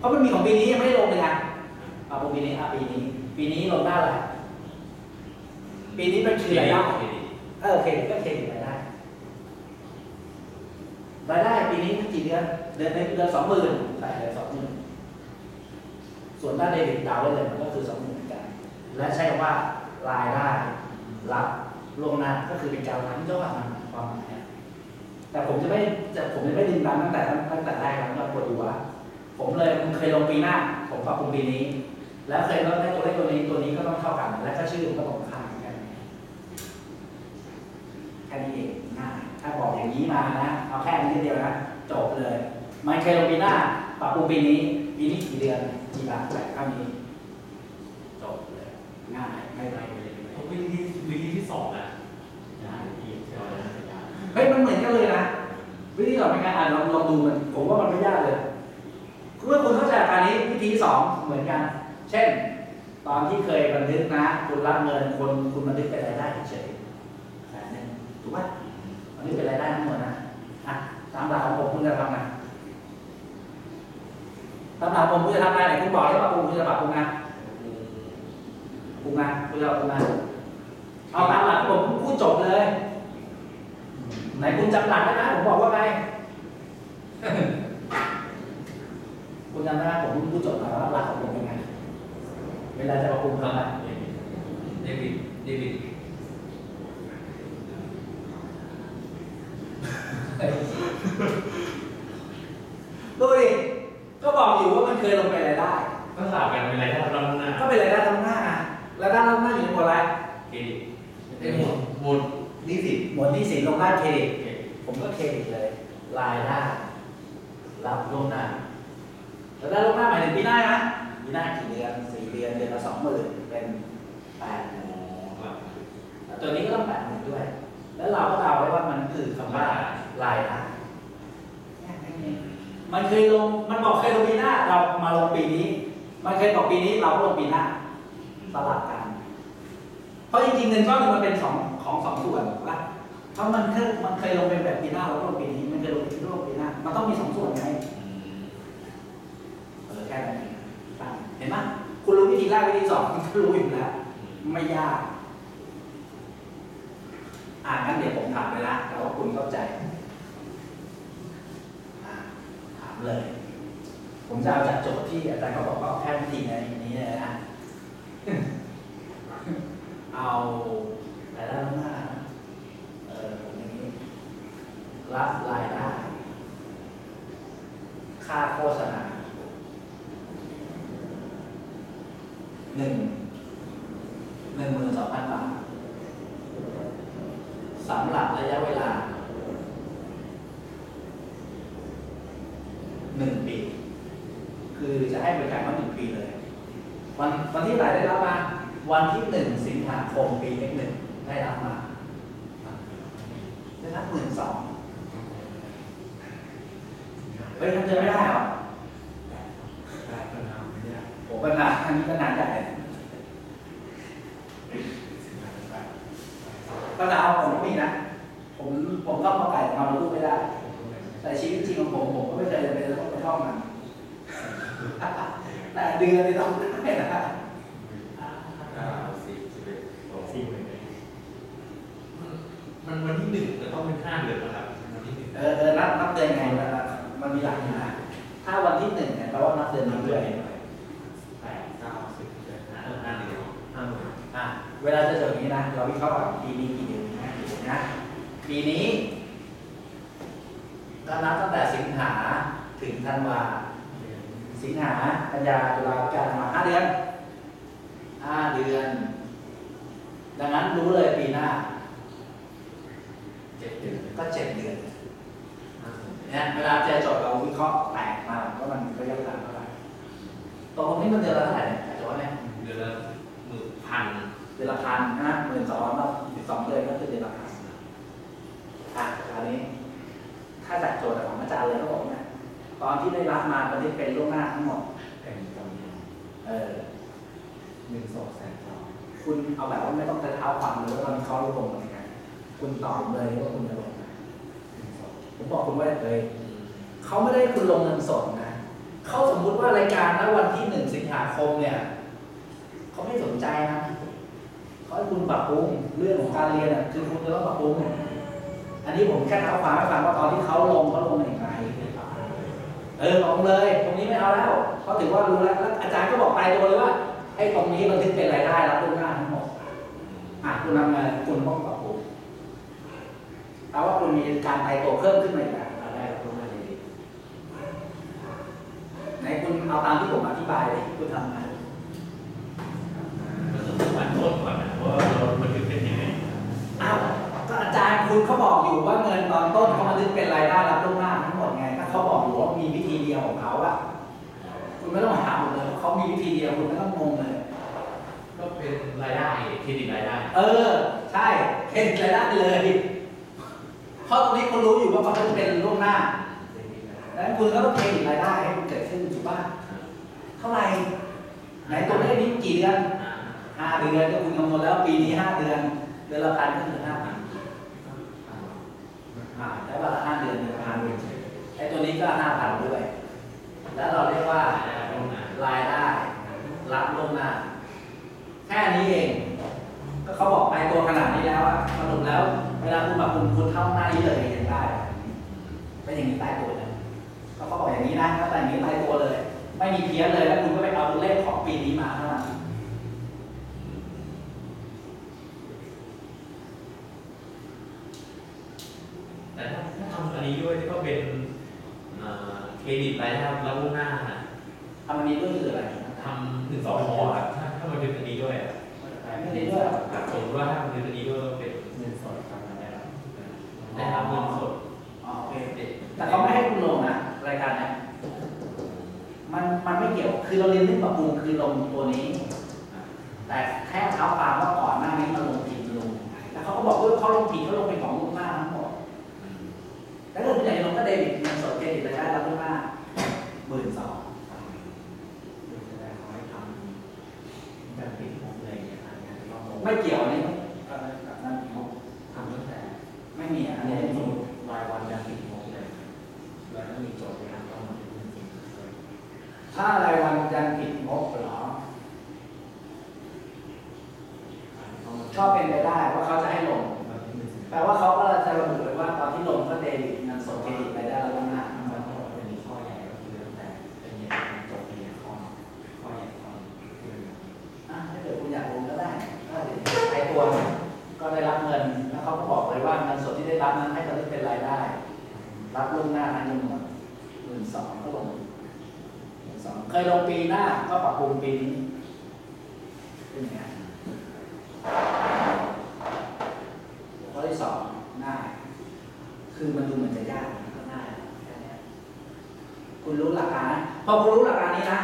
เพราะมันมีของปีนี้ยังไม่ได้ลงเลยนะเอาปีนี้อะปีนี้ ปีนี้ลงได้อะไรปีนี้เป็นคือรายได้เออโอเคก็เครดิตรายได้รายได้ปีนี้กี่เดือนเดือนในเดือนสองหมื่นใส่เลยสองหมื่นส่วนด้านเดบิตดาวไว้เลยมันก็คือสองหมื่นเหมือนกัน และใช้คำว่ารายได้รับล่วงน้าก็คือเป็นการรับยอดมันความหมายแต่ผมจะไม่จะผมจะไม่ดึงดันตั้งแต่ตั้งแต่แรกแล้วก็ปวดหัว ผมเลยมันเคยลงปีหน้า ผมปรับปรุงปีนี้ แล้วเคยลดได้ตัวเลขตัวนี้ตัวนี้ก็ต้องเท่ากัน และก็ชื่อมันก็ตรงข้ามกันแค่นี้เองง่ายถ้าบอกอย่างนี้มานะ เอาแค่นี้เดียวนะจบเลย มันเคยลงปีหน้าปรับปรุงปีนี้ปีนี้กี่เดือนกี่บาทแต่เท่านี้จบเลยง่ายไม่ไรเลยผมวิธีวิธีที่สองนะนะที่เชื่อว่าน่าจะยากเฮ้ยมันเหมือนกันเลยนะวิธีสอนเป็นไงอ่านลองลองดูมันผมว่ามันไม่ยากเลย เมื่อคุณเข้าใจการนี้วิธีที่สองเหมือนกัน เช่น ตอนที่เคยบันทึกนะ คุณรับเงินคนคุณบันทึกเป็นรายได้เฉยแสนหนึ่งถูกป่ะอันนี้เป็นรายได้ทั้งหมดนะอะตามหลักของผมคุณจะทำไงตามหลักผมคุณจะทำไงไหนคุณบอกได้ว่าคุณจะปรับปรุงไงปรุงไงคุณจะปรับปรุงไงเอาตามหลักผมพูดจบเลย ไหนคุณจำหลักได้ไหมผมบอกว่าไง คุณจำได้ไหมผมพูดจบแล้วว่าหลักของผมเป็นไงเวลาจะปรับปรุงทำอะไรเดวิดเดวิดดูดิก็บอกอยู่ว่ามันเคยลงไปรายได้ ก็สลับกันเป็นรายได้รับหน้าก็เป็นรายได้ทั้งหน้าอะรายได้ทั้งหน้าอยู่ในหมวดอะไรเครดิตเป็นหมดหมดนี่สิหมวดที่สินลงได้เครดิตผมก็เครดิตเลยรายได้รับล่วงหน้า รายได้ล่วงหน้าหมายถึงปีหน้านะปีหน้ากี่เดือนสี่เดือนเดือนละสองหมื่นเป็นแปดหมื่นตัวนี้ก็ต้องแปดหมื่นด้วย แล้วเราก็เดาไว้ว่ามันคือคำว่ารายได้มันเคยลงมันบอกเคยลงปีหน้า เรามาลงปีนี้ มันเคยบอกปีนี้เราก็ลงปีหน้าสลับกัน เพราะจริงๆเงินก้อนหนึงมันเป็นสองของสองส่วนถูกปะเพราะมันเคยมันเคยลงเป็นแบบปีหน้าเราก็ลงปีนี้ มันเคยลงปีนี้ก็ลงปีหน้า มันต้องมีสองส่วนไง เออแค่นั้นเองตั้เห็นไหมคุณรู้วิธีแรกวิธีสองคุณก็รู้อยู่แล้ว ไม่ยาก อ่างั้นเดี๋ยวผมถามเลยนะแล้วว่าคุณเข้าใจถามเลย ผมจะเอาจากโจทย์ที่อาจารย์เขาบอกว่าแค่วิธีในนี้เลยนะ เอารายได้ล่วงหน้าเออผมอย่างนี้ รับรายได้ ค่าโฆษณาหนึ่งหนึ่งหมื่นสองพันบาท สำหรับระยะเวลาหนึ่งปี คือจะให้บริการมาหนึ่งปีเลย วันวันที่ไหนได้รับมาวันที่หนึ่งสิงหาคมปีเลขหนึ่งได้รับมาได้รับหมื่นสองเฮ้ยทำเจอไม่ได้หรอได้ปัญหาไม่ได้โอ้ปัญหาอันนี้ปัญหาใหญ่ปัญหาของ ผมก็มีนะผมผมต้องมาไก่มารู้ไม่ได้ แต่ชีวิตจริงของผมผมก็ไม่เคยจะไปต้องไปท่องมันแต่เดือนนี่ต้องได้นะเก้าสิบสิบเอ็ดสองสี่มันวันที่หนึ่งจะต้องเป็นห้าเดือนนะครับวันที่หนึ่งเออเออนับนับเดือนไงมันมันมีหลักอยู่นะถ้าวันที่หนึ่งเนี่ยแปลว่านับเดือนนี้ด้วยแปดเก้าสิบสิบเอ็ดห้าเออห้าเดือนห้าหมื่นอะเวลาจะจดอย่างนี้นะเราวิเคราะห์ว่าปีนี้กี่เดือนนะกี่เดือนนะ ปีนี้ก็นับตั้งแต่สิงหาถึงธันวา สิงหากันยาตุลาพฤศจิกาธันวาห้าเดือนห้าเดือน ดังนั้นรู้เลยปีหน้าเจ็ดเดือนก็เจ็ดเดือนห้าหมื่นเนี่ยเวลาเจอโจทย์เราวิเคราะห์แตกมาว่ามันระยะเวลาเท่าไหร่ตกลงนี่มันเดือนละเท่าไหร่เนี่ยโจทย์เนี่ยเดือนละหมื่นพันเดือนละพันนะหมื่นสองแล้วสองเดือนก็คือเดือนละพันอะคราวนี้ ถ้าจากโจทย์ของอาจารย์เลยเขาบอกเนี่ยตอนที่ได้รับมาตอนที่เป็นล่วงหน้าทั้งหมดเป็นจำนวนเออหนึ่งสองแสนสองคุณเอาแบบว่าไม่ต้องจะเท้าความเลยว่าตอนนี้เขาลงยังไงคุณตอบเลยว่าคุณจะลงไหนหนึ่งสองผมบอกคุณว่าเลยเขาไม่ได้ให้คุณลงเงินสดนะเขาสมมุติติว่ารายการณวันที่หนึ่งสิงหาคมเนี่ยเขาไม่สนใจนะเขาให้คุณปรับปรุงเรื่องของการเรียนอะคือคุณจะต้องปรับปรุง อันนี้ผมแค่เท้าความให้ฟังว่าตอนที่เขาลงเขาลงอย่างไรเออลงเลย ตรงนี้ไม่เอาแล้วเขาถือว่ารู้แล้วแล้ว อาจารย์ก็บอกตายตัวเลยว่าไอ้ตรงนี้มันถึงเป็นรายได้รับล่วงหน้าทั้งหมดอะคุณทำงานคุณต้องปรับปรุงแปลว่าคุณมีการตายตัวเพิ่มขึ้นมาอีกแล้วรายได้ตรงนั้นเลยไหนคุณเอาตามที่ผมอธิบายเลยคุณทำงานต้องวันต้นก่อนนะว่าเรามันถึงเป็นยังไง อ้าวก็อาจารย์ คุณเขาบอกอยู่ว่าเงินตอนต้นเขามาดึงเป็นรายได้รับล่วงหน้าทั้งหมดไงถ้าเขาบอกอยู่ว่ามีวิธีเดียวของเขาอะคุณไม่ต้องหาหมดเลยเขามีวิธีเดียวคุณไม่ต้องงงเลย ก็เป็นรายได้เครดิตรายได้ เออ ใช่เห็นรายได้ไปเลยเพราะตรงนี้คุณรู้อยู่ว่าเขาจะเป็นล่วงหน้าดังนั้นคุณก็ต้องเครดิตรายได้ให้มันเกิดขึ้นถูกป่ะเท่าไหร่ไหนตัวเลขนี้กี่เดือนห้าเดือนก็คุณคำนวณแล้วปีนี้ห้าเดือนเดือนละพันก็คือห้าพัน อ่าใช้เวลาห้าเดือนเดือนละพันไอ้ตัวนี้ก็ห้าพันด้วย แล้วเราเรียกว่ารายได้รับล่วงหน้า แค่นี้เอง ก็เขาบอกไปตัวขนาดนี้แล้วอะสรุปแล้วเวลาคุณแบบคุณคุณเท่าหน้านี้เลยยังได้เป็นอย่างนี้ตายตัวเลยเขาบอกอย่างนี้นะถ้าแต่อย่างนี้ตายตัวเลย ไม่มีเพี้ยนเลยแล้วคุณก็ไปเอาตัวเลขของปีนี้มาเท่านั้น แต่ถ้าถ้าทำอันนี้ด้วยก็ เป็นเอ่อเครดิตรายได้รับล่วงหน้าทำอันนี้ด้วยคืออะไรทำหนึ่งสองพอครับถ้าถ้ามันเป็นอันนี้ด้วยไม่ได้ด้วยครับสมมติว่าถ้ามันเป็นอันนี้ด้วยก็เป็นเงินสดทำมาได้แล้วได้รับเงินสดอ๋อโอเคเด็ดแต่เขาไม่ให้คุณลงนะรายการเนี้ยมันมันไม่เกี่ยวคือเราเรียนเรื่องปรับปรุงคือลงตัวนี้ แต่แค่เท้าความว่าก่อนหน้านี้มันลงผิดลงแล้วเขาก็บอกว่าเขาลงผิดเขาลงเป็นของลูกหน้าทั้งหมดแล้ว ถ้าคุณอยากจะลงก็เดบิตเงินสดเครดิตรายได้รับลูกหน้าหมื่นสองดูแสดงเขาให้ทำแบบปิดงบเลยเนี่ยอันนี้เราลงไม่เกี่ยวอันนี้กับนั้นทำตั้งแต่ไม่มีอันอันนี้นี้ไม่สมีมมติรายวันแบบปิดงบเลยแล้วก็มีโจทย์ในการต้องมาดูเงินจริงเลยถ้ารายวันยังผิดงบเหรอต้องมาชอบเป็นไปได้ว่าเขาจะให้ลงแบบที่หนึ่งสิบแปลว่าเขาก็จะระบุ รับนั้นให้เราเป็นรายได้ รับล่วงหน้านั้นจำนวนหมื่นสองก็ลงหมื่นสองเคยลงปีหน้าก็ปรับปรุงปีนี้เป็นไงข้อที่สองง่ายคือมันดูเหมือนจะยากนก็ง่ายแค่นี้คุณรู้หลักการนะพอคุณรู้หลักการนี้นะ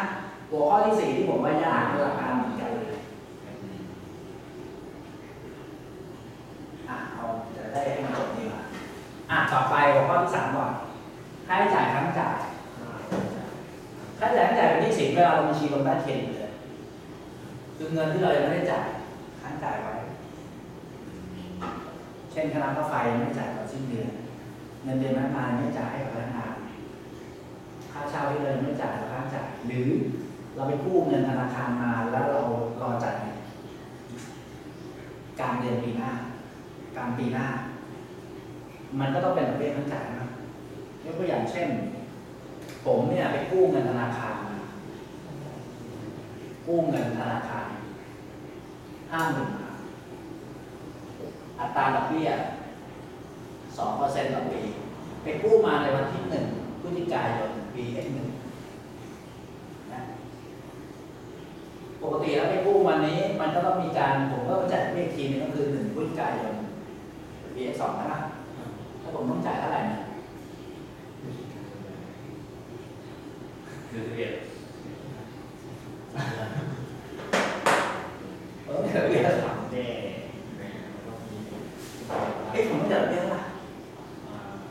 หัวข้อที่สี่ที่ผมว่ายากคือหลักการเหมือนกันเลย อะเอาจะได้ให้มันจบดีกว่าอะต่อไปหัวข้อที่สามก่อนค่าใช้จ่ายครั้งจ่าย ค่าใช้จ่ายครั้งจ่ายเป็นที่สิบเวลาเราบัญชีลงได้ เครดิตเลยคือเงินที่เรายังไม่ได้จ่ายค้างจ่ายไว้ เช่นค่าน้ำค่าไฟไม่จ่ายก่อสิ้นเดือนเงินเดือนพนักงานไม่จ่ายให้กับพนักงานค่าเช่าที่เรายังไม่จ่ายเราค้างจ่ายหรือเราไปกู้เงินธนาคารมาแล้วเรารอจ่ายกลางเดือนปีหน้ากลางปีหน้า มันก็ต้องเป็นดอกเบี้ยทั้งจ่ายนะยกตัวอย่างเช่น ผมเนี่ยไปกู้เงินธนาคารมา กู้เงินธนาคารห้าหมื่นบาทอัตราดอกเบี้ยสองเปอร์เซ็นต์ต่อปี ไปกู้มาในวันที่หนึ่งพฤศจิกายนปีเอ็หนึ่งนะปกติแล้วไปกู้วันนี้ มันก็ต้องมีการผมก็จัดเรียกทีนึงก็คือหนึ่งพฤศจิกายนปีสองนะถ้าผมต้องจ่ายเท่าไหร่เนี่ย คือสิบเอ็ด เออเดี๋ยวเรียก ทำได้แล้วก็มี เอ้ยผมต้องจ่ายเรียกเท่าไหร่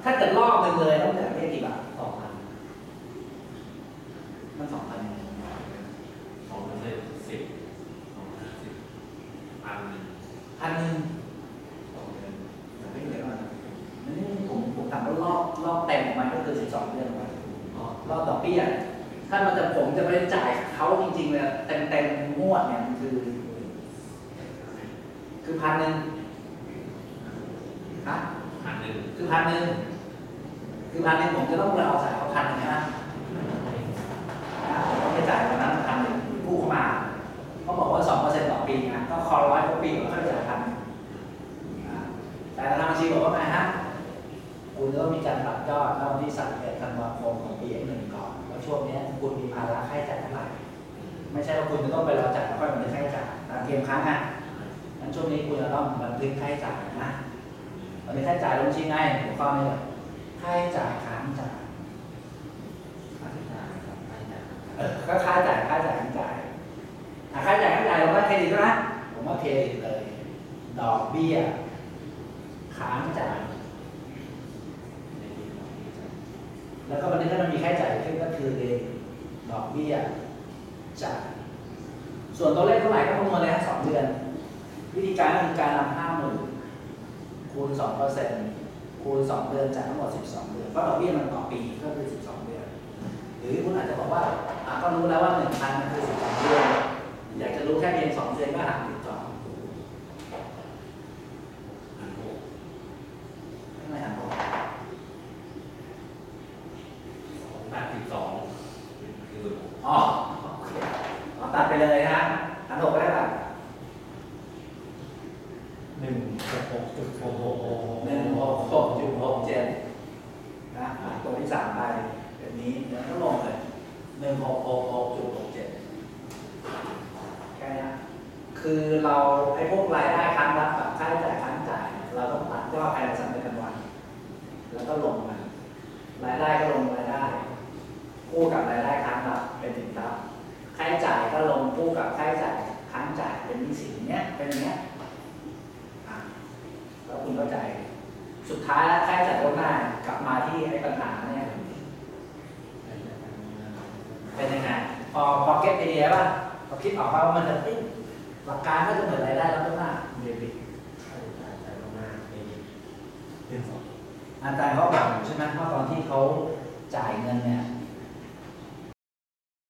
ถ้าเกิดรอบหนึ่งเลยต้องจ่ายเรียกกี่บาท สองพัน มันสองพัน สองเปอร์เซ็นต์สิบสองพันสิบพันหนึ่ง พันหนึ่ง สองเดือน เดี๋ยวเดี๋ยวก่อนนี่ผมผมถามว่ารอบรอบเต็มออกมาก็คือสิบสองเดือนออกมา อ๋อ รอบดอกเบี้ยถ้ามัน แต่ผมจะไปจ่ายเขาจริงๆเลยเต็มเต็มๆงวดเนี่ยมันคือ คือพันหนึ่งฮะพันหนึ่งคือพันหนึ่งคือพันหนึ่งผมจะต้องเราจ่ายเขาพันหนึ่งใช่ไหมอ่าผมต้องไปจ่ายวันนั้นพันหนึ่งกู้เข้ามาเขาบอกว่าสองเปอร์เซ็นต์ต่อปีนะก็คอร้อยกว่าปีก็ค่อยจ่ายพันหนึ่งอ่าแต่ทางบัญชีบอกว่าไงฮะคุณจะต้องมีการตัดยอดณวันที่สามเอ็ดธันวาคมของปีหนึ่งก่อนแล้วช่วงเนี้ยคุณมีภาระค่าใช้จ่ายเท่าไหร่ไม่ใช่ว่าคุณจะต้องไปรอจ่ายแล้วค่อยมาค่าใช้จ่ายตามเกมค้างอะงั้น ช่วงนี้คุณจะต้องบันทึกค่าใช้จ่ายนะตอนนี้ค่าใช้จ่ายลงชี้ไงหัวข้อนี้เลยค่าใช้จ่ายค้างจ่ายค่าใช้จ่ายครับค่าใช้จ่ายเออก็ค่าจ่ายค่าจ่ายค้างจ่ายอ่ค่าจ่ายค้างจ่ายผมว่าเครดิตใช่ไหมผมว่าเครดิตเลย ดอกเบี้ยค้างจ่ายแล้วก็วันนี้ถ้ามันมีค่าใช้จ่ายขึ้นก็คือเดดอกเบี้ยจ่ายส่วนตัวเลขเท่าไหร่ก็คำนวณเลยฮะสองเดือน วิธีการก็คือการนำห้าหมื่นคูณสองเปอร์เซ็นต์คูณสองเดือนจากทั้งหมดสิบสองเดือนเพราะดอกเบี้ยมันต่อปีก็คือสิบสองเดือน หรือคุณอาจจะบอกว่าก็รู้แล้วว่าหนึ่งพันมันคือสิบสองเดือน อยากจะรู้แค่เพียงสองเดือนก็หักสิบสอง พันหก ไม่หักหก สองแปดสิบสองคือ อ๋อโอเคเอาตัดไปเลยนะหันหกก็ได้ป่ะ หนึ่งหกหกจุดหกหกหก หนึ่งหกหกจุดหกเจ็ดนะหักตัวที่สามไปแบบนี้เดี๋ยวก็ลงเลย หนึ่งหกหกหกจุดหกเจ็ดแค่นี้คือเราไอ้พวกรายได้ค้างรับกับค่าใช้จ่ายค้างจ่าย เราต้องตัดยอดภายในสามเดือนวัน แล้วก็ลงมารายได้ก็ลงรายได้ คู่กับรายได้ค้างรับเป็นสินทรัพย์ค่าใช้จ่ายก็ลงคู่กับค่าใช้จ่ายค้างจ่ายเป็นนิสินเนี้ยเป็นอย่างเนี้ยแล้วคุณเข้าใจ สุดท้ายแล้วค่าใช้จ่ายลดหน้ากลับมาที่ไอ้ปัญหาเนี่ยเป็นยังไง พอพอเก็ตไอเดียป่ะพอคิดออกว่ามันจะเอ๊ะหลักการก็จะเหมือนรายได้แล้วลดหน้าเดบิตค่าใช้จ่ายจ่ายล่วงหน้าเครดิตเป็นสองอาจารย์เขาบอกอยู่ใช่ไหมว่าตอนที่เขาจ่ายเงินเนี่ย